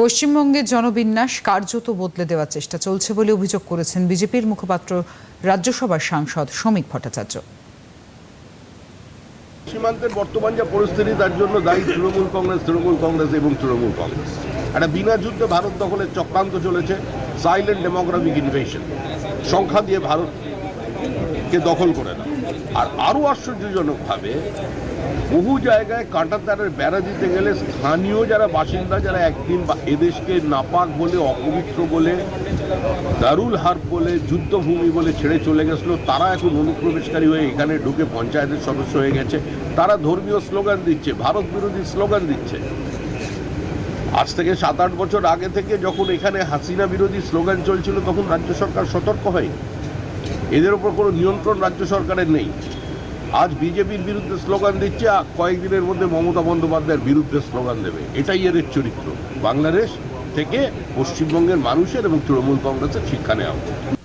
পশ্চিমবঙ্গের জনবিন্যাস কার্যত বদলে দেওয়ার চেষ্টা চলছে বলে অভিযোগ করেছেন বিজেপির মুখপাত্র রাজ্যসভার সাংসদ শ্রমিক ভট্টাচার্য। সীমান্তের বর্তমান যা পরিস্থিতি, তার জন্য দায়ী তৃণমূল কংগ্রেস তৃণমূল কংগ্রেস এবং তৃণমূল কংগ্রেস। একটা বিনা যুদ্ধে ভারত দখলের চক্রান্ত চলেছে সাইলেন্ট ডেমোগ্রাফিক ইনভেশন সংখ্যা দিয়ে ভারতকে দখল করে না। আর আরও আশ্চর্যজনকভাবে বহু জায়গায় কাঁটাতারের বেড়া দিতে গেলে স্থানীয় যারা বাসিন্দা, যারা একদিন বা এদেশকে নাপাক বলে, অপবিত্র বলে, দারুল হার্ব বলে, যুদ্ধভূমি বলে ছেড়ে চলে গেছিল, তারা এখন অনুপ্রবেশকারী হয়ে এখানে ঢুকে পঞ্চায়েতের সদস্য হয়ে গেছে। তারা ধর্মীয় স্লোগান দিচ্ছে, ভারত বিরোধী স্লোগান দিচ্ছে। আজ থেকে সাত আট বছর আগে থেকে যখন এখানে হাসিনা বিরোধী স্লোগান চলছিল, তখন রাজ্য সরকার সতর্ক হয় এদের উপর কোনো নিয়ন্ত্রণ রাজ্য সরকারের নেই। আজ বিজেপির বিরুদ্ধে স্লোগান দিচ্ছে, আর কয়েকদিনের মধ্যে মমতা বন্দ্যোপাধ্যায়ের বিরুদ্ধে স্লোগান দেবে। এটাই এদের চরিত্র। বাংলাদেশ থেকে পশ্চিমবঙ্গের মানুষের এবং তৃণমূল কংগ্রেসের শিক্ষা নেওয়া।